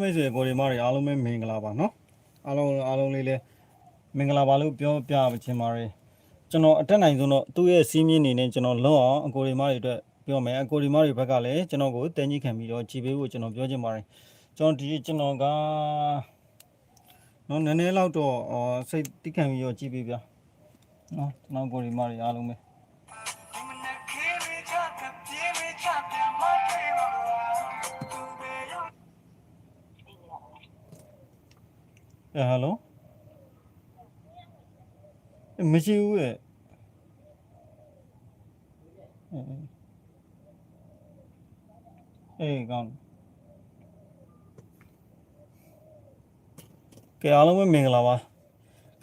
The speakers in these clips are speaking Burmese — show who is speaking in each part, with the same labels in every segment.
Speaker 1: မိတ်ဆွေကိုဒီမတွေအားလုံးပဲမင်္ဂလာပါနော်အားလုံးအားလုံးလေးလည်းမင်္ဂလာပါလို့ပြောပြပါချင်ပါတယ်ကျွန်တော်အတက်နိုင်ဆုံးတော့သူ့ရဲ့စီးမြင့်နေနဲ့ကျွန်တော်လုံးအောင်အကိုဒီမတွေအတွက်ပြောမယ်အကိုဒီမတွေဘက်ကလည်းကျွန်တော်ကိုတင်ကြီးခံပြီးတော့ကြည်ပေးဖို့ကျွန်တော်ပြောချင်ပါတယ်ကျွန်တော်ဒီကျွန်တော်ကနော်နည်းနည်းလောက်တော့စိတ်တိခံပြီးတော့ကြည်ပေးပြနော်ကျွန်တော်ကိုဒီမတွေအားလုံးပဲ အဲဟယ်လိုအေးမရှိဘူးရဲ့အေးအေးကောင်းကဲအားလုံးပဲမင်္ဂလာပါ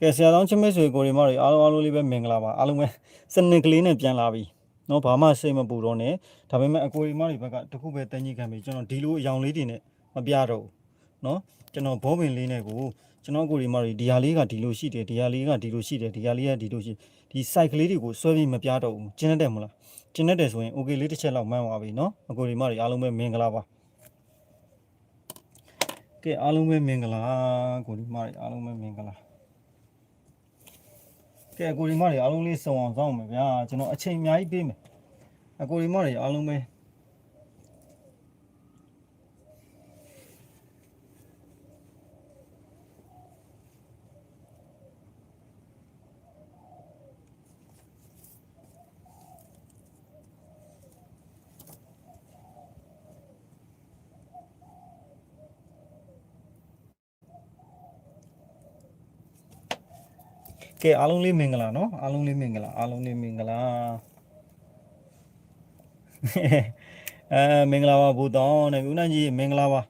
Speaker 1: ကဲဆရာတော်ချစ်မိတ်ဆွေကိုရီမတွေအားလုံးအားလုံးလေးပဲမင်္ဂလာပါအားလုံးပဲစနစ်ကလေးနဲ့ပြန်လာပြီเนาะဘာမှစိတ်မပူတော့နဲ့ဒါပေမဲ့အကိုရီမတွေဘက်ကတခုပဲတန်ကြီးခံပြီကျွန်တော်ဒီလိုအယောင်လေးတွေနဲ့မပြတော့ဘူးเนาะကျွန်တော်ဘောပင်လေးနဲ့ကို ကျွန်တော်ကိုရီမာရီဒီဟာလေးကဒီလိုရှိတယ်ဒီဟာလေးကဒီလိုရှိတယ်ဒီဟာလေးကဒီလိုရှိဒီ site ကလေးတွေကိုဆွဲပြီးမပြတော့ဘူးကျင်းတတ်တယ်မလားကျင်းတတ်တယ်ဆိုရင် okay လေးတစ်ချက်လောက်မှန်းသွားပြီเนาะအကိုရီမာရီအားလုံးပဲမင်္ဂလာပါကဲအားလုံးပဲမင်္ဂလာကိုရီမာရီအားလုံးပဲမင်္ဂလာကဲအကိုရီမာရီအားလုံးလေးစုံအောင်စောင့်မယ်ဗျာကျွန်တော်အချိန်အများကြီးပေးမယ်အကိုရီမာရီအားလုံးပဲ ကဲအားလုံးလေးမင်္ဂလာနော်အားလုံးလေးမင်္ဂလာအားလုံးလေးမင်္ဂလာအဲမင်္ဂလာပါဘူတောင်းနဲ့ဦးနိုင်ကြီးမင်္ဂလာပါ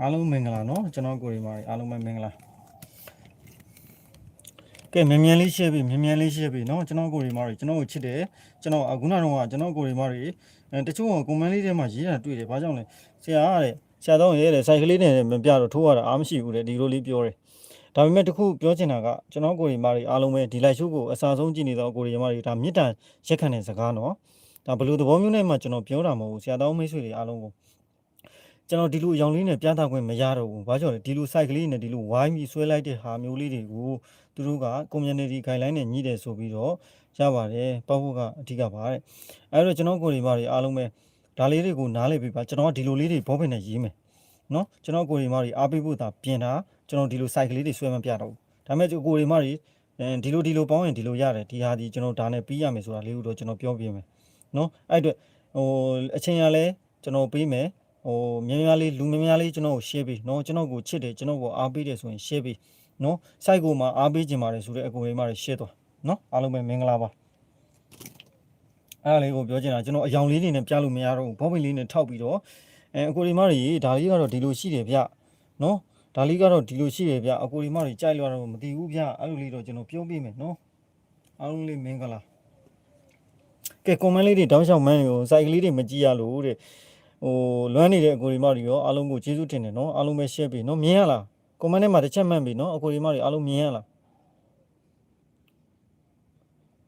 Speaker 1: အားလုံးမင်္ဂလာနော်ကျွန်တော်ကိုရီမာအားလုံးပဲမင်္ဂလာ ကဲမြန်မြန်လေးရှင်းပြီမြန်မြန်လေးရှင်းပြီเนาะကျွန်တော်ကိုရီမာတွေကျွန်တော်ကိုချစ်တယ်ကျွန်တော်အခုနကတော့ကကျွန်တော်ကိုရီမာတွေအဲတချို့ကကွန်မန့်လေးထဲမှာရေးတာတွေ့တယ်ဘာကြောင့်လဲဆရာကတဲ့ဆရာတော့ရေးတယ်စိုက်ကလေးနဲ့မပြတော့ထိုးရတာအားမရှိဘူးတဲ့ဒီလိုလေးပြောတယ်ဒါပေမဲ့တခုပြောချင်တာကကျွန်တော်ကိုရီမာတွေအားလုံးပဲဒီလိုက်ရှုကိုအစားဆုံးကြည့်နေတော့ကိုရီမာတွေဒါမြစ်တန်ရက်ခံတဲ့စကားเนาะဒါဘယ်လိုသဘောမျိုးနဲ့မှကျွန်တော်ပြောတာမဟုတ်ဘူးဆရာတော်မိတ်ဆွေတွေအားလုံးကို ကျွန်တော်ဒီလိုအယောင်လေးနဲ့ပြသခွင့်မရတော့ဘူး။ဘာကြောင့်လဲဒီလို site ကလေးနဲ့ဒီလိုဝိုင်းပြီးဆွဲလိုက်တဲ့ဟာမျိုးလေးတွေကို သူတို့က community guideline နဲ့ညီတယ်ဆိုပြီးတော့ရပါတယ်ပေါ့ဖို့ကအဓိကပါတဲ့အဲတော့ကျွန်တော်ကိုယ်တွေပါတွေအားလုံးပဲဒါလေးတွေကိုနားလည်ပေးပါကျွန်တော်ဒီလိုလေးတွေဘောပင်နဲ့ရေးမယ်နော်ကျွန်တော်ကိုယ်တွေမတွေအားပေးဖို့သာပြင်တာကျွန်တော်ဒီလို site ကလေးတွေဆွဲမပြတော့ဘူးဒါပေမဲ့ကိုယ်တွေမတွေဒီလိုဒီလိုပေါင်းရင်ဒီလိုရတယ်ဒီဟာဒီကျွန်တော်ဒါနဲ့ပြီးရမယ်ဆိုတာလေးကိုတော့ကျွန်တော်ပြောပြမယ်နော်အဲ့အတွက်ဟိုအချိန်ရလဲကျွန်တော်ပေးမယ်ဟိုများများလေးလူများများလေးကျွန်တော်ကို share ပေးနော်ကျွန်တော်ကိုချစ်တယ်ကျွန်တော်ကိုအားပေးတယ်ဆိုရင် share ပေး နော် site ကိုမှအားပေးခြင်းပါတယ်ဆိုတဲ့အကူအညီမှတွေ share သွားနော်အားလုံးပဲမင်္ဂလာပါအဲ့ဒါလေးကိုပြောချင်တာကျွန်တော်အယောင်လေးတွေနဲ့ပြလို့မရတော့ဘူးဘောပင်လေးနဲ့ထောက်ပြီးတော့အဲအကူအညီမှတွေဒါလေးကတော့ဒီလိုရှိတယ်ဗျနော်ဒါလေးကတော့ဒီလိုရှိတယ်ဗျအကူအညီမှတွေကြိုက်လို့တော့မသိဘူးဗျအဲ့လိုလေးတော့ကျွန်တော်ပြောပြမယ်နော်အားလုံးလေးမင်္ဂလာကဲ comment လေးတွေတောင်းလျှောက်မှန်းတွေကို site ကလေးတွေမကြည့်ရလို့တဲ့ဟိုလွမ်းနေတဲ့အကူအညီမှတွေရောအားလုံးကိုကျေးဇူးတင်တယ်နော်အားလုံးပဲ share ပေးနော်မြင်ရလား comment ထဲမှာတစ်ချက်မှတ်ပြီနော်အကိုရီမတွေအားလုံးမြင်ရလား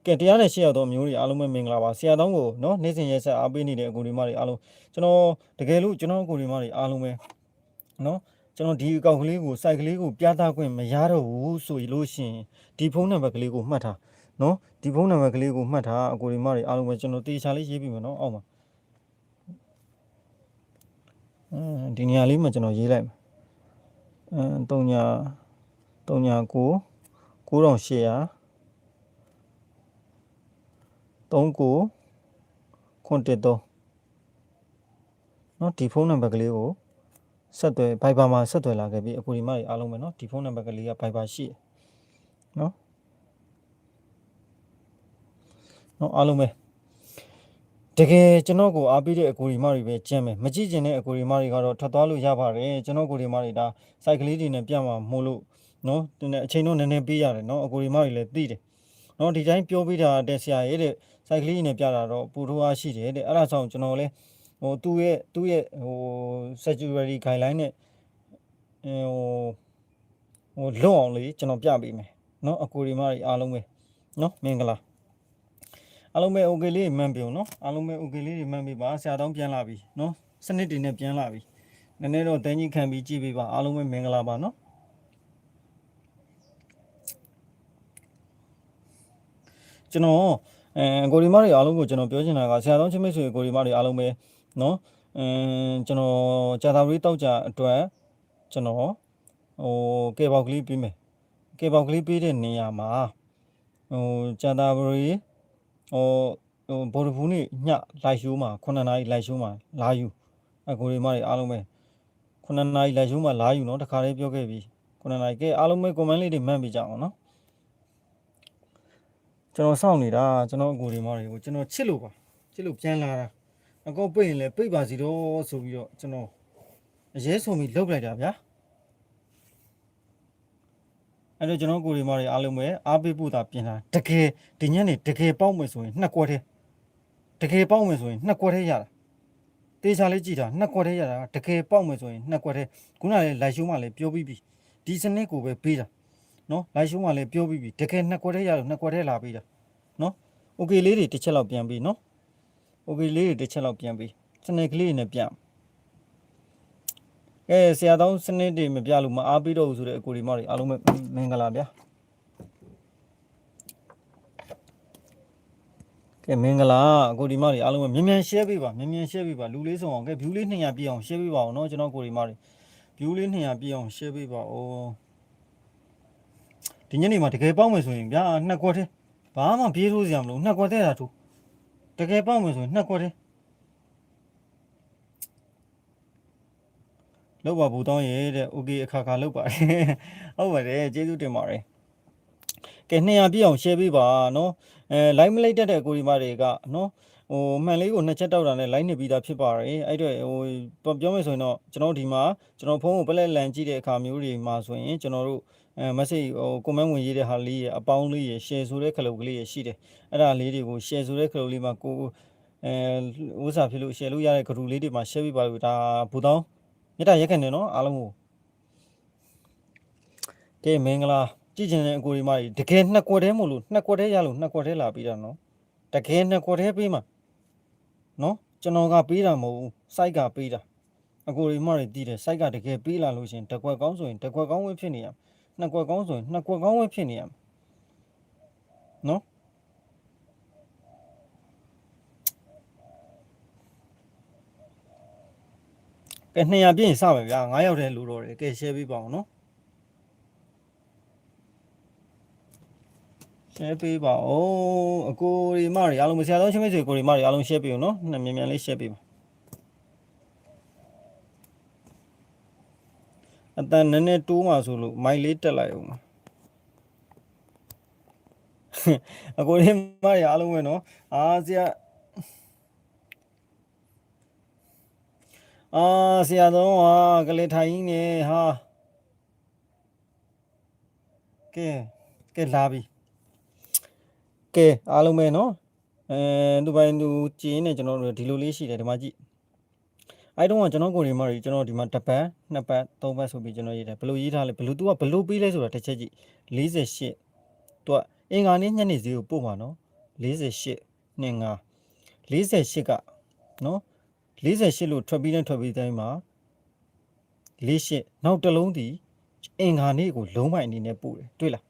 Speaker 1: ကဲတရားနဲ့ရှေ့ရောက်တော့မျိုးတွေအားလုံးပဲမင်္ဂလာပါဆရာတောင်းကိုနော်နေ့စဉ်ရက်ဆက်အားပေးနေတဲ့အကိုရီမတွေအားလုံးကျွန်တော်တကယ်လို့ကျွန်တော်အကိုရီမတွေအားလုံးပဲနော်ကျွန်တော်ဒီအကောင့်ကလေးကို site ကလေးကိုပြသခွင့်မရတော့ဘူးဆိုလို့ရှိရင်ဒီဖုန်းနံပါတ်ကလေးကိုမှတ်ထားနော်ဒီဖုန်းနံပါတ်ကလေးကိုမှတ်ထားအကိုရီမတွေအားလုံးပဲကျွန်တော်တေချာလေးရေးပြီးမယ်နော်အောက်မှာအဲဒီနေရာလေးမှာကျွန်တော်ရေးလိုက်မယ် အဲ3ညာ3ညာ9 9800 39ခွန်တက်တော့เนาะဒီဖုန်းနံပါတ်ကလေးကိုဆက်သွယ် Viber မှာဆက်သွယ်လာခဲ့ပြီအခုဒီမှာအားလုံးပဲเนาะဒီဖုန်းနံပါတ်ကလေးက Viber ရှိတယ်เนาะเนาะအားလုံးပဲ တကယ်ကျွန်တော်ကိုအားပေးတဲ့အကူရီမတွေပဲကျင့်မယ်မကြည့်ကျင်တဲ့အကူရီမတွေကတော့ထွက်သွားလို့ရပါတယ်ကျွန်တော်ကိုရီမတွေဒါစိုက်ကလေးတွေနဲ့ပြတ်မှာမို့လို့နော်ဒီနေ့အချိန်တော့နည်းနည်းပေးရတယ်နော်အကူရီမတွေလည်းသိတယ်နော်ဒီတိုင်းပြောပေးတာတဲ့ဆရာရဲ့တဲ့စိုက်ကလေးတွေနဲ့ပြတာတော့ပူထိုးအားရှိတယ်တဲ့အဲ့ဒါကြောင့်ကျွန်တော်လည်းဟိုသူ့ရဲ့သူ့ရဲ့ဟို security guideline နဲ့ဟိုဟိုလွတ်အောင်လေးကျွန်တော်ပြပေးမယ်နော်အကိုဒီမတွေအားလုံးပဲနော်မင်္ဂလာ အားလုံးပဲ okay လေးမှန်ပြုံနော်အားလုံးပဲ okay လေးတွေမှန်ပြီပါဆရာတောင်းပြန်လာပြီနော်စနစ်တွေနဲ့ပြန်လာပြီနည်းနည်းတော့တန်းကြီးခံပြီးကြည့်ပေးပါအားလုံးပဲမင်္ဂလာပါနော်ကျွန်တော်အဲကိုဒီမတွေအားလုံးကိုကျွန်တော်ပြောချင်တာကဆရာတောင်းချင်းမိတ်ဆွေကိုဒီမတွေအားလုံးပဲနော်အင်းကျွန်တော်ကြာသာဝရီတောက်ကြအတွက်ကျွန်တော်ဟိုကေပေါက်ကလေးပြီးမယ်ကေပေါက်ကလေးပေးတဲ့နေရာမှာဟိုကြာတာဘရီ ဟိုဟိုဘော်ဒဘူးနေညလိုက်ရှိုးမှာ9နာရီလိုက်ရှိုးမှာလာယူအကိုရီမတွေအားလုံးပဲ9နာရီလိုက်ရှိုးမှာလာယူနော်တခါလေးပြောခဲ့ပြီး9နာရီကဲအားလုံးပဲ comment လေးတွေမှတ်ပြီးကြအောင်နော်ကျွန်တော်စောင့်နေတာကျွန်တော်အကိုရီမတွေကိုကျွန်တော်ချစ်လို့ပါချစ်လို့ပြန်လာတာအကောပိတ်ရင်လည်းပိတ်ပါစီတော့ဆိုပြီးတော့ကျွန်တော်အရေးဆုံးပြီးလောက်လိုက်တာဗျာ အဲ့တော့ကျွန်တော်ကိုရီမာတွေအားလုံးပဲအားပေးဖို့သာပြင်တာတကယ်ဒီညနေတကယ်ပေါက်မယ်ဆိုရင်နှစ်ကွက်တည်းတကယ်ပေါက်မယ်ဆိုရင်နှစ်ကွက်တည်းရတာတေချာလေးကြည့်တာနှစ်ကွက်တည်းရတာတကယ်ပေါက်မယ်ဆိုရင်နှစ်ကွက်တည်းခုနကလည်းလိုက်ရှိုးမှလည်းပြောပြီးပြီဒီစနစ်ကိုပဲပေးတာနော်လိုက်ရှိုးမှလည်းပြောပြီးပြီတကယ်နှစ်ကွက်တည်းရလို့နှစ်ကွက်တည်းလာပေးတာနော်โอเคလေးတွေတစ်ချက်လောက်ပြန်ပြီးနော်โอเคလေးတွေတစ်ချက်လောက်ပြန်ပြီးစနစ်ကလေးနဲ့ပြန် ကဲဆရာတောင်းစနစ်တွေမပြလို့မအားပေးတော့ဘူးဆိုတဲ့အကိုဒီမတွေအားလုံးပဲမင်္ဂလာဗျာကဲမင်္ဂလာအကိုဒီမတွေအားလုံးပဲမြန်မြန် share ပေးပါမြန်မြန် share ပေးပါလူလေးဆုံးအောင်ကဲ view လေး200ပြည့်အောင် share ပေးပါအောင်เนาะကျွန်တော်ကိုဒီမတွေ view လေး200ပြည့်အောင် share ပေးပါဦးဒီညနေမှာတကယ်ပေါက်မယ်ဆိုရင်ဗျာနှစ်ကွက်တည်းဘာမှပြေးလို့စရာမလိုနှစ်ကွက်တည်းတာသူတကယ်ပေါက်မယ်ဆိုရင်နှစ်ကွက်တည်း လောက်ပါဘူတောင်းရဲတဲ့ okay အခါခါလောက်ပါတယ်ဟုတ်ပါတယ်ကျေးဇူးတင်ပါတယ်ကဲ200ပြည့်အောင် share ပေးပါနော်အဲ live မလိုက်တတ်တဲ့ကိုဒီမတွေကနော်ဟိုမှန်လေးကိုနှစ်ချက်တောက်တာနဲ့ live နှစ်ပြီးသားဖြစ်ပါတယ်အဲ့တော့ဟိုပြောမယ်ဆိုရင်တော့ကျွန်တော်ဒီမှာကျွန်တော်ဖုန်းကိုပလက်လန်ကြည့်တဲ့အခါမျိုးတွေမှာဆိုရင်ကျွန်တော်တို့အဲ message ဟို comment ဝင်ရေးတဲ့ဟာလေးရအပေါင်းလေးရ share ဆိုတဲ့ခလုတ်ကလေးရရှိတယ်အဲ့ဒါလေးတွေကို share ဆိုတဲ့ခလုတ်လေးမှာကိုအဲဥစားဖြစ်လို့ share လို့ရတဲ့ဂရုလေးတွေမှာ share ပြပါလို့ဒါဘူတောင်း မြတ်တာရက်ခံနေနော်အားလုံးကိုကဲမင်္ဂလာကြည့်ချင်တဲ့အကိုဒီမကြီးတကယ်နှစ်ကွက်တည်းမို့လို့နှစ်ကွက်တည်းရလို့နှစ်ကွက်တည်းလာပြီးတာနော်တကယ်နှစ်ကွက်တည်းပေးမှာနော်ကျွန်တော်ကပေးတာမဟုတ်ဘူးစိုက်ကပေးတာအကိုဒီမတွေတည်တယ်စိုက်ကတကယ်ပေးလာလို့ရှရင်တစ်ကွက်ကောင်းဆိုရင်တစ်ကွက်ကောင်းဝဲဖြစ်နေရနှစ်ကွက်ကောင်းဆိုရင်နှစ်ကွက်ကောင်းဝဲဖြစ်နေရနော် 200ပြည့်ရင်စမယ်ဗျာ9ရောက်တဲ့လူတော့တယ်ကဲ share ပေးပါအောင်နော် share ပေးပါဦးအကိုဒီမတွေအားလုံးမဆရာဆုံးချင်းမိတ်ဆွေကိုဒီမတွေအားလုံး share ပေးဦးနော်မြန်မြန်လေး share ပေးပါအတန်နည်းနည်းတိုးမှဆိုလို့မိုက်လေးတက်လိုက်အောင်အကိုဒီမတွေအားလုံးပဲနော်အာဆရာ အာဆရာတော်ဟာကလေးထိုင်နေဟာကဲကဲလာပြီကဲအားလုံးပဲနော်အဲသူပိုင်းသူကျင်းနေကျွန်တော်တို့ဒီလိုလေးရှိတယ်ဒီမှာကြည့်အဲ့တော့ကကျွန်တော်ကိုယ်ဒီမှာကျွန်တော်ဒီမှာတစ်ပတ်နှစ်ပတ်သုံးပတ်ဆိုပြီးကျွန်တော်ရေးတယ်ဘယ်လိုရေးထားလဲဘယ်လိုသူကဘယ်လိုပေးလဲဆိုတာတစ်ချက်ကြည့်48သူကအင်္ဂါနေ့ညနေဈေးကိုပို့မှာနော်48နဲ့5 48ကနော် 48လို့ထွက်ပြီးတဲ့ထွက်ပြီးတိုင်းမှာ48နောက်တစ်လုံးဒီအင်္ဂါနေ့ကိုလုံးပိုင်အနေနဲ့ပို့တယ်တွေ့လား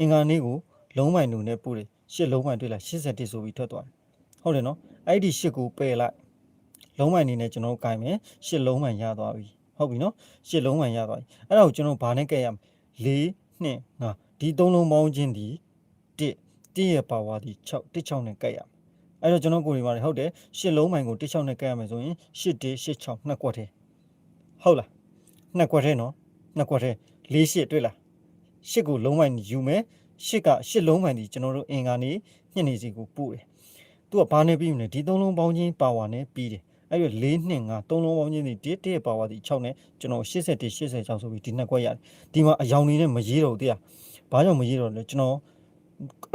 Speaker 1: အင်္ဂါနေ့ကိုလုံးပိုင်လူနဲ့ပို့တယ်ရှစ်လုံးပိုင်တွေ့လား81ဆိုပြီးထွက်သွားတယ်ဟုတ်တယ်နော်အဲ့ဒီရှစ်ကိုပယ်လိုက်လုံးပိုင်အနေနဲ့ကျွန်တော်ကင်မယ်ရှစ်လုံးပိုင်ရသွားပြီဟုတ်ပြီနော်ရှစ်လုံးပိုင်ရသွားပြီအဲ့ဒါကိုကျွန်တော်ဘာနဲ့ကဲရမလဲ4 2 5ဒီသုံးလုံးပေါင်းခြင်းဒီ1 1ရဲ့ပါဝါဒီ6 1 6နဲ့ကဲရမယ် အဲ့တော့ကျွန်တော်ကိုယ်ဒီမှာဟုတ်တယ်ရှစ်လုံးပိုင်ကို1 6နဲ့ကဲရမယ်ဆိုရင်8 1 8 6နှစ်ကွက်ထဲဟုတ်လားနှစ်ကွက်ထဲနော်နှစ်ကွက်ထဲ4 8တွေ့လားရှစ်ကိုလုံးပိုင်ယူမယ်ရှစ်ကရှစ်လုံးပိုင်ဒီကျွန်တော်တို့အင်္ဂါနေညနေစီကိုပို့တယ်သူကဘာနဲ့ပြီးမလဲဒီသုံးလုံးပေါင်းခြင်းပါဝါနဲ့ပြီးတယ်အဲ့ဒီ4နှစ်5သုံးလုံးပေါင်းခြင်းဒီ1တရဲ့ပါဝါဒီ6နဲ့ကျွန်တော်81 86ဆိုပြီးဒီနှစ်ကွက်ရတယ်ဒီမှာအယောင်နေနဲ့မရေးတော့ဘူးတရားဘာကြောင့်မရေးတော့လဲကျွန်တော်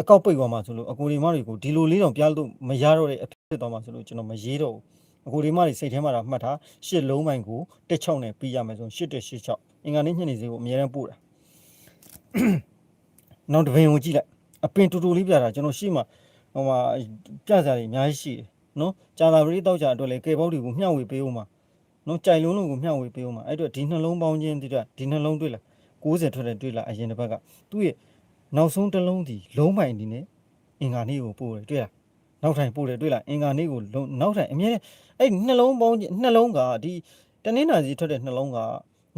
Speaker 1: အကောက်ပိတ်သွားမှာဆိုလို့အကိုဒီမတွေကိုဒီလိုလေးတော့ပြလို့မရတော့တဲ့အဖြစ်သွားမှာဆိုလို့ကျွန်တော်မရေးတော့ဘူးအကိုဒီမတွေစိတ်ထဲမှာတော့မှတ်ထားရှစ်လုံးပိုင်ကိုတက်6နဲ့ပြီးရမယ်ဆိုရင်8 86အင်္ဂါနေ့ညနေစီကိုအများရန်ပို့တာနောက်တစ်ပင်ကိုကြည့်လိုက်အပင်တူတူလေးပြတာကျွန်တော်ရှိမှဟိုမှာပြကြတယ်အများကြီးရှိတယ်နော်ကြာသာပရိတောက်ကြအတွက်လေကေပေါက်တွေကိုမျှဝေပေးဦးမှာနော်ကြိုင်လုံးလုံးကိုမျှဝေပေးဦးမှာအဲ့တော့ဒီနှလုံးပေါင်းခြင်းဒီတော့ဒီနှလုံးတွေ့လား60ထွက်တယ်တွေ့လားအရင်တစ်ပတ်ကသူ့ရဲ့ နောက်ဆုံးတစ်လုံးဒီလုံးပိုင်ဒီနဲ့အင်္ဂါနေ့ကိုပို့တယ်တွေ့လားနောက်ထိုင်ပို့တယ်တွေ့လားအင်္ဂါနေ့ကိုလုံးနောက်ထိုင်အမြဲတမ်းအဲ့နှလုံးပေါင်းခြင်းနှလုံးကဒီတနင်္လာစီထွက်တဲ့နှလုံးက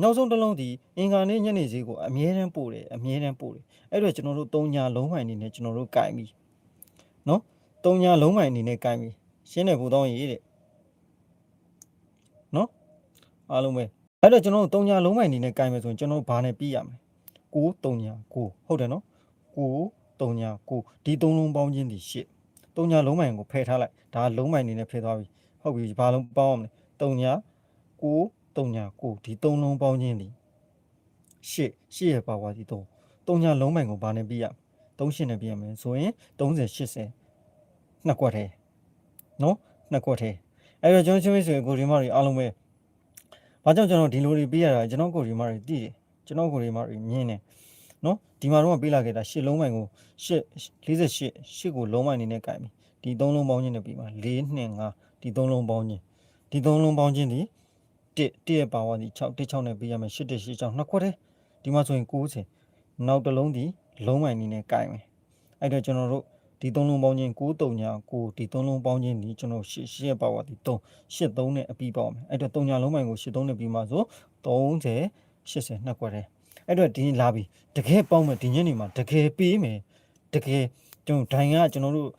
Speaker 1: နောက်ဆုံးတစ်လုံးဒီအင်္ဂါနေ့ညနေစီကိုအမြဲတမ်းပို့တယ်အမြဲတမ်းပို့တယ်အဲ့တော့ကျွန်တော်တို့၃ညာလုံးပိုင်အနေနဲ့ကျွန်တော်တို့ကင်ပြီနော်၃ညာလုံးပိုင်အနေနဲ့ကင်ပြီရှင်းတယ်ဘုံတော့ရေးတဲ့နော်အားလုံးပဲအဲ့တော့ကျွန်တော်တို့၃ညာလုံးပိုင်အနေနဲ့ကင်မယ်ဆိုရင်ကျွန်တော်တို့ဘာနဲ့ပြီးရမလဲကို၃ညာကိုဟုတ်တယ်နော် ကို၃ညာကိုဒီ၃လုံးပေါင်းခြင်းဒီရှစ်၃ညာလုံးပိုင်ကိုဖယ်ထားလိုက်ဒါလုံးပိုင်အနေနဲ့ဖယ်သွားပြီဟုတ်ပြီဘာလုံးပေါင်းရမလဲ၃ညာကို၃ညာကိုဒီ၃လုံးပေါင်းခြင်းဒီရှစ်ရှစ်ရဲ့ပါဝါဒီ၃၃ညာလုံးပိုင်ကိုဘာနဲ့ပြီးရ၃ရှစ်နဲ့ပြီးရမယ်ဆိုရင်30 80နှစ်ကွက်ထဲနော်နှစ်ကွက်ထဲအဲ့တော့ကျွန်တော်ချင်းမိတ်ဆွေကိုဒီမတွေအားလုံးပဲဘာကြောင့်ကျွန်တော်ဒီလိုတွေပြီးရတာကျွန်တော်ကိုဒီမတွေတည်တယ်ကျွန်တော်ကိုဒီမတွေမြင်တယ် နော်ဒီမှာတော့ပေးလာခဲ့တာရှစ်လုံးပိုင်ကိုရှစ်48ရှစ်ကိုလုံးပိုင်အနေနဲ့ကြိုက်ပြီဒီ၃လုံးပေါင်းခြင်းနဲ့ပြီးမှာ4 2 5ဒီ၃လုံးပေါင်းခြင်းဒီ၃လုံးပေါင်းခြင်းဒီ1 1ရဲ့ပါဝါဒီ6 1 6နဲ့ပြီးရမယ်8 1 8 6နှစ်ခွက်ထဲဒီမှာဆိုရင်90နောက်တစ်လုံးဒီလုံးပိုင်အနေနဲ့ကြိုက်မယ်အဲ့တော့ကျွန်တော်တို့ဒီသုံးလုံးပေါင်းခြင်း9 3ညာ9ဒီသုံးလုံးပေါင်းခြင်းဒီကျွန်တော်8 8ရဲ့ပါဝါဒီ3 8 3နဲ့အပြီးပေါက်မယ်အဲ့တော့3ညာလုံးပိုင်ကို8 3နဲ့ပြီးမှဆို30 80နှစ်ခွက်ထဲ အဲ့တော့ဒီလာပြီတကယ်ပေါက်မယ်ဒီညနေမှာတကယ်ပေးမယ်တကယ်ကျွန်တော်ဒိုင်ကကျွန်တော်တို့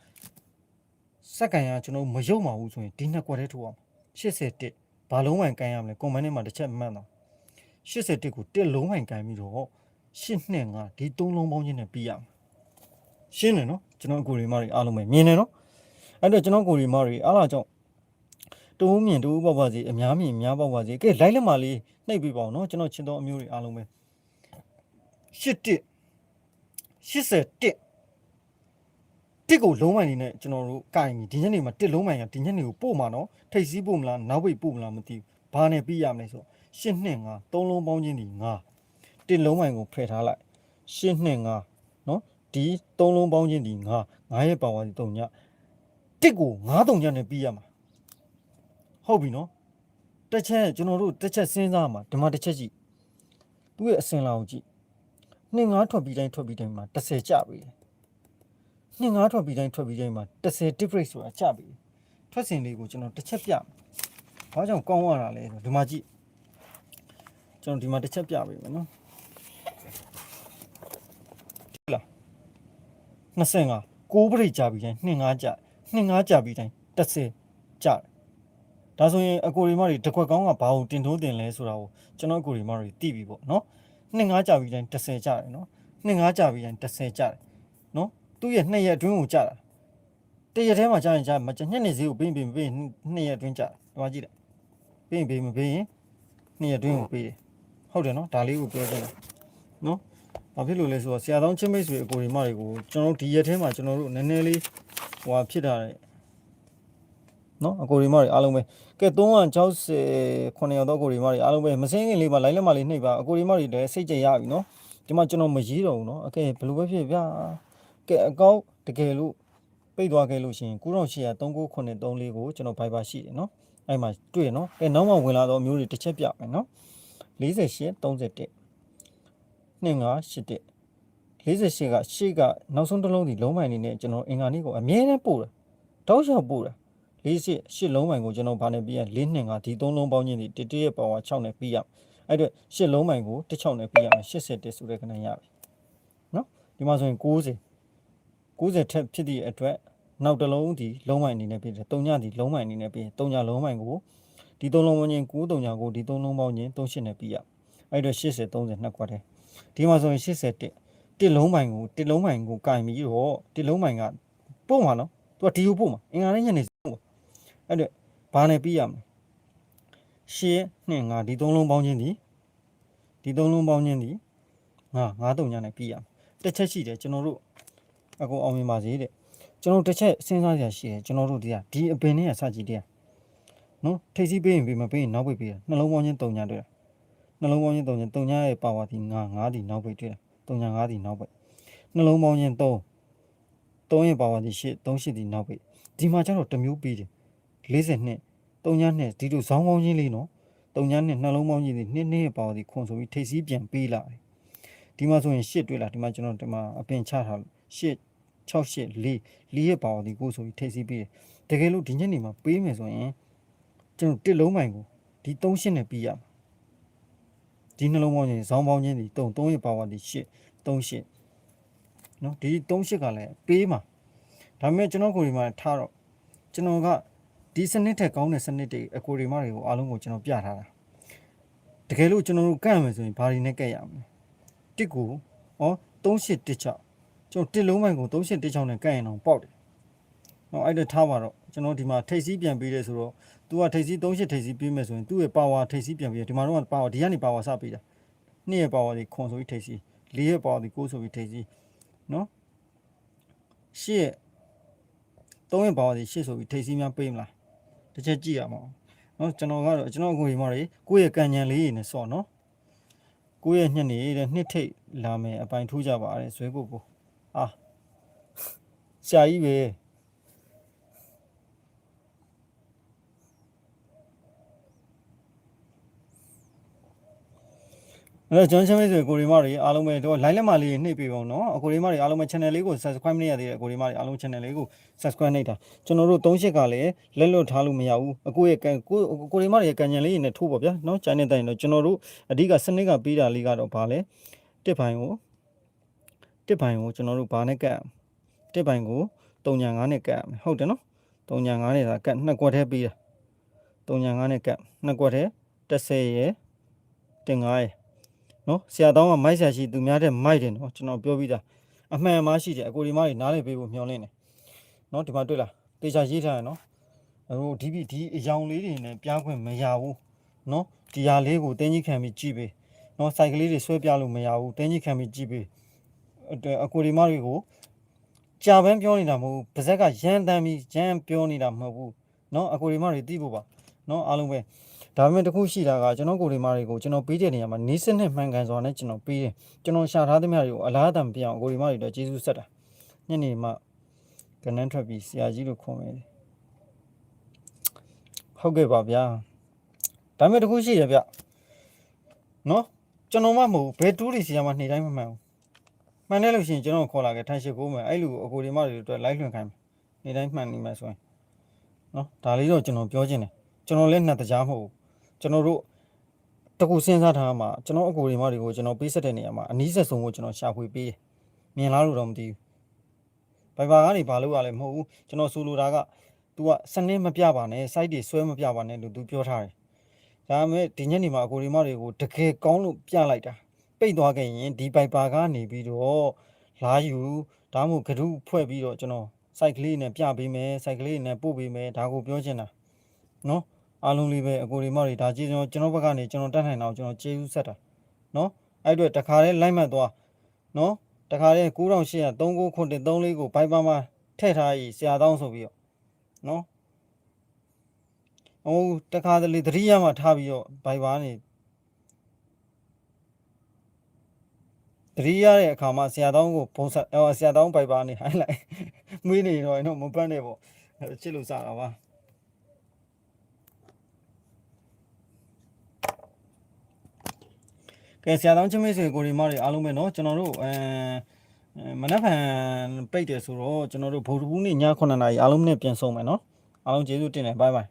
Speaker 1: စက္ကန့်ကကျွန်တော်မရုပ်မှာဘူးဆိုရင်ဒီနှစ်ခွက်ထဲထိုးအောင်81ဘာလုံးပိုင်ကန်ရမလဲကွန်မန်ထဲမှာတစ်ချက်မှတ်တော့81ကိုတစ်လုံးပိုင်ကန်ပြီးတော့8နဲ့9ဒီ3လုံးပေါင်းခြင်းနဲ့ပြီးရမှာရှင်းတယ်နော်ကျွန်တော်အကူရီမတွေအားလုံးပဲမြင်တယ်နော်အဲ့တော့ကျွန်တော်ကိုရီမတွေအားလာကြောင့်တူးမြင်တူးပေါ့ပါစီအများမြင်အများပေါ့ပါစီကဲလိုက်လက်မလေးနှိပ်ပြပါအောင်နော်ကျွန်တော်ချင်တော်အမျိုးတွေအားလုံးပဲ 81 81တစ်ကိုလုံးမိုင်နေနဲ့ကျွန်တော်တို့ကင်ပြီဒီညနေမှာတစ်လုံးမိုင်ကဒီညနေကိုပို့မှာနော်ထိတ်စည်းပို့မလားနောက်ဝိတ်ပို့မလားမသိဘူးဘာနဲ့ပြီးရမလဲဆိုရှစ်နှစ်ငါသုံးလုံးပေါင်းချင်းဒီငါတစ်လုံးမိုင်ကိုဖယ်ထားလိုက်ရှစ်နှစ်ငါနော်ဒီသုံးလုံးပေါင်းချင်းဒီငါငါရဲ့ပါဝါဒီတုံညတစ်ကိုငါတုံညနဲ့ပြီးရမှာဟုတ်ပြီနော်တစ်ချက်ကျွန်တော်တို့တစ်ချက်စဉ်းစားမှာဒီမှာတစ်ချက်ကြည့်သူ့ရဲ့အစင်လာကိုကြည့် နှစ်ငါထွက်ပြီးတိုင်းထွက်ပြီးတိုင်းမှာ30ကျပြီလေနှစ်ငါးထွက်ပြီးတိုင်းထွက်ပြီးတိုင်းမှာ30 tip rate ဆိုတာချပြီထွက်စဉ်လေးကိုကျွန်တော်တစ်ချက်ပြမယ်။ဘာကြောင့်ကောင်းရတာလဲဆိုဒီမှာကြည့်ကျွန်တော်ဒီမှာတစ်ချက်ပြပေးမယ်နော်ဒီလား25 6 break ကြာပြီးတိုင်း2 5ကြာ2 5ကြာပြီးတိုင်း30ကြာတယ်ဒါဆိုရင်အကိုရီမတွေတစ်ခွက်ကောင်းကဘာကိုတင်ထိုးတင်လဲဆိုတာကိုကျွန်တော်အကိုရီမတွေသိပြီပေါ့နော် 2 5ကြာပြီးတိုင်း30ကြာတယ်နော်2 5ကြာပြီးတိုင်း30ကြာတယ်နော်သူ့ရဲ့နှစ်ရက်အတွင်းကိုကြာတာတရက်ထဲမှာကြာရင်ကြာမညနေစည်းကိုပေးရင်ပေးမပေးရင်နှစ်ရက်အတွင်းကြာဒီမှာကြည့်လိုက်ပေးရင်ပေးမပေးရင်နှစ်ရက်အတွင်းကိုပေးတယ်ဟုတ်တယ်နော်ဒါလေးကိုပြောချင်တယ်နော်ဘာဖြစ်လို့လဲဆိုတော့ဆရာတောင်းချင်းမိတ်ဆွေအကိုရီမတွေကိုကျွန်တော်တို့ဒီရက်ထဲမှာကျွန်တော်တို့နည်းနည်းလေးဟိုဟာဖြစ်တာတယ် နော်အကိုရီမတွေအားလုံးပဲကဲ360 900တော့အကိုရီမတွေအားလုံးပဲမစင်းခင်လေးပါလိုင်းလက်မလေးနှိပ်ပါအကိုရီမတွေလည်းစိတ်ကြရပြီနော်ဒီမှာကျွန်တော်မရေးတော့ဘူးနော်အကဲဘယ်လိုပဲဖြစ်ဗျာကဲအကောင့်တကယ်လို့ပိတ်သွားခဲ့လို့ရှိရင်983934ကိုကျွန်တော် Viber ရှိတယ်နော်အဲ့မှာတွေ့ရနော်ကဲနောက်မှဝင်လာတော့မျိုးတွေတစ်ချက်ပြမယ်နော်48 31 2581 48ကရှေ့ကနောက်ဆုံးတစ်လုံးဒီလုံးပိုင်းနေနဲ့ကျွန်တော်အင်္ဂါနေ့ကိုအမြဲတမ်းပို့တာတောက်လျှောက်ပို့တာ 48 8လုံးပိုင်ကိုကျွန်တော်ဘာနဲ့ပြီးရ4နှစ်ကဒီ3လုံးပေါင်းခြင်းဒီတတိယပါဝါ6နဲ့ပြီးရအဲ့အတွက်8လုံးပိုင်ကိုတစ်ချောင်းနဲ့ပြီးရမယ်81ဆိုတဲ့ခဏရပြီနော်ဒီမှာဆိုရင်90 90ထက်ဖြစ်သည့်အတွက်နောက်တစ်လုံးဒီလုံးပိုင်အနေနဲ့ပြီးတယ်3ညဒီလုံးပိုင်အနေနဲ့ပြီးရင်3ညလုံးပိုင်ကိုဒီ3လုံးပေါင်းခြင်း9 3ညကိုဒီ3လုံးပေါင်းခြင်း38နဲ့ပြီးရအဲ့အတွက်80 30နှစ်ခွက်တယ်ဒီမှာဆိုရင်81တစ်လုံးပိုင်ကိုတစ်လုံးပိုင်ကိုကင်ပြီးတော့တစ်လုံးပိုင်ကပို့မှာနော်သူကဒီကိုပို့မှာအင်္ဂါနဲ့ညနေ အဲ့တော့ဘာနဲ့ပြရမလဲ။ရှင်းနှစ်ငါဒီ၃လုံးပေါင်းချင်းဒီဒီ၃လုံးပေါင်းချင်းဒီငါ9 3ညနဲ့ပြရမယ်။တစ်ချက်ရှိတယ်ကျွန်တော်တို့အကုန်အောင်မြင်ပါစေတဲ့ကျွန်တော်တစ်ချက်စဉ်းစားစရာရှိတယ်ကျွန်တော်တို့ဒီကဒီအပင်နဲ့စကြည့်တဲ့နော်ထိပ်စီးပေးရင်ပေးမပေးရင်နောက်ပိတ်ပေးတာနှလုံးပေါင်းချင်းတုံညာတွေ့တာနှလုံးပေါင်းချင်းတုံညာတုံညာရဲ့ပါဝါဒီ9 9ဒီနောက်ပိတ်တွေ့တာတုံညာ9ဒီနောက်ပိတ်နှလုံးပေါင်းချင်း3 3ရဲ့ပါဝါဒီ8 3ရှိသည်နောက်ပိဒီမှာကျတော့တစ်မျိုးပြီးတယ် 42 3ညနဲ့ဒီလိုဇောင်းပေါင်းချင်းလေးနော်3ညနဲ့နှလုံးပေါင်းချင်းဒီနှစ်နှစ်ရဲ့ပါဝါဒီခွန်ဆိုပြီးထိပ်စီးပြန်ပေးလာတယ်ဒီမှာဆိုရင်8တွေ့လာဒီမှာကျွန်တော်ဒီမှာအပင်ချထားလို့8 6 8 4 4ရဲ့ပါဝါဒီကိုဆိုပြီးထိပ်စီးပေးတယ်တကယ်လို့ဒီညနေမှာပေးမယ်ဆိုရင်ကျွန်တော်တစ်လုံးပိုင်ကိုဒီ3 8နဲ့ပြီးရမှာဒီနှလုံးပေါင်းချင်းဇောင်းပေါင်းချင်းဒီ3 3ရဲ့ပါဝါဒီ8 3 8နော်ဒီ3 8ကလည်းပေးမှာဒါပေမဲ့ကျွန်တော်ကိုယ်ဒီမှာထားတော့ကျွန်တော်က ဒီစနစ်ထက်ကောင်းတဲ့စနစ်တွေအကိုရီမတွေကိုအားလုံးကိုကျွန်တော်ပြထားတာတကယ်လို့ကျွန်တော်တို့ကန့်မယ်ဆိုရင်ဘာတွေနဲ့ကန့်ရမလဲတစ်ကိုဩ3816ကျွန်တော်တစ်လုံးမိုင်ကို3816နဲ့ကန့်ရင်တော့ပေါက်တယ်ဟောအဲ့ဒါထားပါတော့ကျွန်တော်ဒီမှာထိပ်စီးပြန်ပေးတယ်ဆိုတော့ तू ကထိပ်စီး38ထိပ်စီးပေးမယ်ဆိုရင်သူ့ရဲ့ပါဝါထိပ်စီးပြန်ပေးတယ်ဒီမှာတော့ပါဝါဒီကနေပါဝါစပေးတာနှစ်ရဲ့ပါဝါဒီခွန်ဆိုပြီးထိပ်စီးလေးရဲ့ပါဝါဒီကိုဆိုပြီးထိပ်စီးနော်ရှစ်ရဲ့သုံးရဲ့ပါဝါဒီရှစ်ဆိုပြီးထိပ်စီးများပေးမလား တစ်ချက်ကြည့်ရမှာနော်ကျွန်တော်ကတော့ကျွန်တော်ကိုရီမလေးကိုယ့်ရဲ့ကံကြံလေးရည်နဲ့စော့နော်ကိုယ့်ရဲ့ညက်နေတဲ့နှစ်ထိတ်လာမယ်အပိုင်ထိုးကြပါတယ်ဇွဲပုတ်ပုတ်အာဆရာကြီးပဲ အဲ့တော့ကျွန်တော်ချင်းမိတ်ဆွေကိုရီမတွေအားလုံးပဲတော့ line လက်မလေးနှိပ်ပေးပါဦးနော်အကိုရီမတွေအားလုံးပဲ channel လေးကို subscribe မလုပ်ရသေးတဲ့အကိုရီမတွေအားလုံး channel လေးကို subscribe နှိပ်တာကျွန်တော်တို့၃ရှစ်ကလည်းလက်လွတ်ထားလို့မရဘူးအကိုရဲ့ကန်ကိုကိုရီမတွေရဲ့ကန်ညံလေးနဲ့ထိုးပါဗျာနော် channel တိုင်းတော့ကျွန်တော်တို့အဓိကစနစ်ကပေးတာလေးကတော့ဗာလဲတစ်ပိုင်းကိုတစ်ပိုင်းကိုကျွန်တော်တို့ဗာနဲ့ကတ်တစ်ပိုင်းကို3ညာ9နဲ့ကတ်ရမယ်ဟုတ်တယ်နော်3ညာ9နဲ့ဒါကတ်နှစ်ကွက်ထဲပေးတာ3ညာ9နဲ့ကတ်နှစ်ကွက်ထဲ30ရယ်တင်9ရယ် နော်ဆရာတောင်းကမိုက်ဆရာရှိသူများတဲ့မိုက်တယ်နော်ကျွန်တော်ပြောပြီးသားအမှန်မရှိတယ်အကိုဒီမတွေနားလည်ပေးဖို့မျှော်လင့်တယ်နော်ဒီမှာတွေ့လားတေချာရေးထားရနော်ဟိုဒီဒီအယောင်လေးတွေနဲ့ပြားခွင့်မရဘူးနော်ဒီဟာလေးကိုတင်းကြီးခံပြီးကြည့်ပေးနော်စိုက်ကလေးတွေဆွဲပြလို့မရဘူးတင်းကြီးခံပြီးကြည့်ပေးအကိုဒီမတွေကိုကြာပန်းပြောနေတာမဟုတ်ဘူးပါဇက်ကရမ်းတမ်းပြီးရမ်းပြောနေတာမဟုတ်ဘူးနော်အကိုဒီမတွေသိဖို့ပါ နော်အားလုံးပဲဒါပေမဲ့တစ်ခုရှိတာကကျွန်တော်ကိုယ်ဒီမာတွေကိုကျွန်တော်ပေးတဲ့နေရာမှာနေစနစ်မှန်ကန်စွာနဲ့ကျွန်တော်ပေးတယ်ကျွန်တော်ရှာထားသမျှတွေကိုအလားအတန်ပြအောင်ကိုယ်ဒီမာတွေတော့ကျေးဇူးဆက်တာညနေမှကနန်းထွက်ပြီးဆရာကြီးလို့ခေါ်မယ်ဟုတ်ကဲ့ပါဗျာဒါပေမဲ့တစ်ခုရှိတယ်ဗျနော်ကျွန်တော်မှမဟုတ်ဘူးဘယ်တူးတွေဆရာမနေတိုင်းမမှန်ဘူးမှန်တယ်လို့ရှိရင်ကျွန်တော်ခေါ်လာခဲ့ထိုင်ရှိကိုမယ်အဲ့လူကိုအကိုဒီမာတွေအတွက်လိုက်လွှင့်ခိုင်းမယ်နေတိုင်းမှန်နေမှဆိုရင်နော်ဒါလေးတော့ကျွန်တော်ပြောချင်တယ် ကျွန်တော်လည်းနှစ်တကြားမဟုတ်ဘူးကျွန်တော်တို့တကူစဉ်းစားထားမှာကျွန်တော်အကိုတွေမတွေကိုကျွန်တော်ပေးဆက်တဲ့နေရာမှာအနည်းဆက်ဆုံးကိုကျွန်တော်ရှာဖွေပေးတယ်မြင်လားလို့တော့မသိဘူးဘိုင်ဘာကနေဘာလို့ရလဲမဟုတ်ဘူးကျွန်တော်ဆိုလိုတာက तू ကစနစ်မပြပါနဲ့ site တွေဆွဲမပြပါနဲ့လို့ तू ပြောထားတယ်ဒါပေမဲ့ဒီညနေမှာအကိုတွေမတွေကိုတကယ်ကောင်းလို့ပြလိုက်တာပိတ်သွားခဲ့ရင်ဒီဘိုင်ဘာကနေပြီးတော့လာယူဒါမှမဟုတ်ဂရုဖွဲ့ပြီးတော့ကျွန်တော် site ကလေးနဲ့ပြပေးမယ် site ကလေးနဲ့ပို့ပေးမယ်ဒါကိုပြောချင်တာနော် အားလုံးလေးပဲအကိုဒီမောက်တွေဒါကျေးကျွန်တော်ကျွန်တော်ဘက်ကနေကျွန်တော်တတ်နိုင်တော့ကျွန်တော်ကျေးဇူးဆက်တာနော်အဲ့အတွက်တခါလေးလိုက်မှတ်သွားနော်တခါလေး9800 39ခုတင်34ကိုဘိုက်ပါမှာထည့်ထားကြီးဆရာတောင်းဆိုပြီးတော့နော်ဟိုတခါတလေသတိရမှထားပြီးတော့ဘိုက်ပါနေသတိရတဲ့အခါမှာဆရာတောင်းကိုပုံဆက်အော်ဆရာတောင်းဘိုက်ပါနေဟိုင်းလိုက်မွေးနေတော့တော့မပတ်နဲ့ပေါ့ချစ်လို့စားတာပါ ကဲဆရာတောင်းချင်းမိတ်ဆွေကိုရီမတွေအားလုံးပဲเนาะကျွန်တော်တို့အဲမနက်ဖြန်ပိတ်တယ်ဆိုတော့ကျွန်တော်တို့ဗုဒ္ဓဘူးနေ့ည9:00နာရီအားလုံးနဲ့ပြန်ဆုံးမယ်เนาะအားလုံးကျေးဇူးတင်တယ်ဘိုင်ဘိုင်